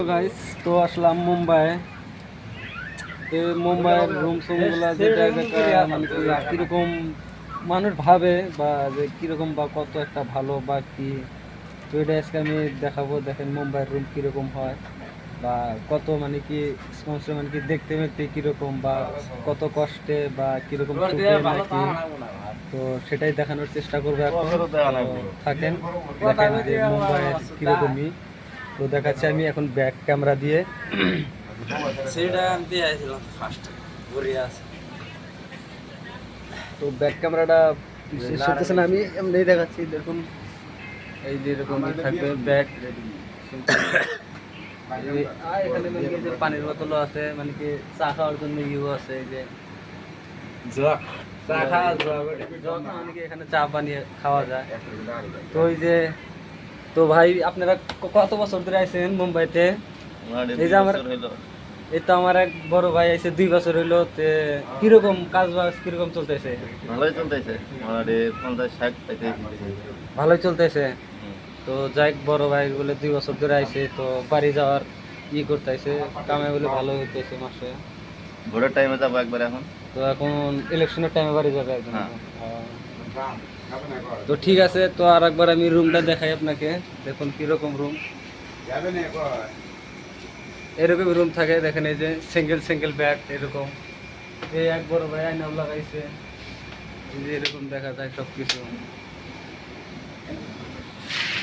Guys তো আসলাম মুম্বাই। তো মুম্বাইয়ের রুম সুমগুলা যেটা মানে কি কীরকম মানুষ ভাবে বা যে কীরকম বা কত একটা ভালো বা কি। তো এটা আজকে আমি দেখাবো দেখেন মুম্বাইয়ের রুম কীরকম হয় বা কত মানে কি স্পন্সর মানে কি দেখতে দেখতে কীরকম বা কত কষ্টে বা কীরকম নাকি। তো সেটাই দেখানোর চেষ্টা করব থাকেন দেখেন যে মুম্বাইয়ের কিরকমই। তো দেখাচ্ছি আমি এখন ব্যাক ক্যামেরা দিয়ে। সেটা আমি দিয়েছিলাম ফার্স্ট ঘুরিয়ে আছে তো ব্যাক ক্যামেরাটা শুনতেছে না আমি এমনি দেখাচ্ছি দেখুন এই যে এরকম থাকবে ব্যাক এখানে মানে যে পানির বোতলও আছে মানে কি চা খাওয়ার জন্য ইউ আছে এই যে। জগ চা খাওয়া জগ মানে কি এখানে চা বানিয়ে খাওয়া যায়। তো ওই যে তো ভাই আপনারা কত বছর ধরে আছেন মুম্বাইতে? এই যে আমার এই তো আমার এক বড় ভাই আছে দুই বছর হইল তে কীরকম কাজ বাজ কীরকম চলতেছে? ভালোই চলতেছে পঞ্চাশ ষাট ভালোই চলতেছে? তো যাই বড় ভাই বলে দুই বছর ধরে আইছে তো বাড়ি যাওয়ার ই করতেছে কামে বলে ভালো হইতেছে মাসে। ভোটের টাইমে যাব একবার এখন। তো এখন ইলেকশনের টাইমে বাড়ি যাবে একদম। হ্যাঁ। তো ঠিক আছে তো আর একবার আমি রুমটা দেখাই আপনাকে। দেখুন কীরকম রুম এরকম রুম থাকে দেখেন এই যে সিঙ্গেল সিঙ্গেল ব্যাগ এরকম। এই এক বড় ভাই আইনাও লাগাইছে। এরকম দেখা যায় সব কিছু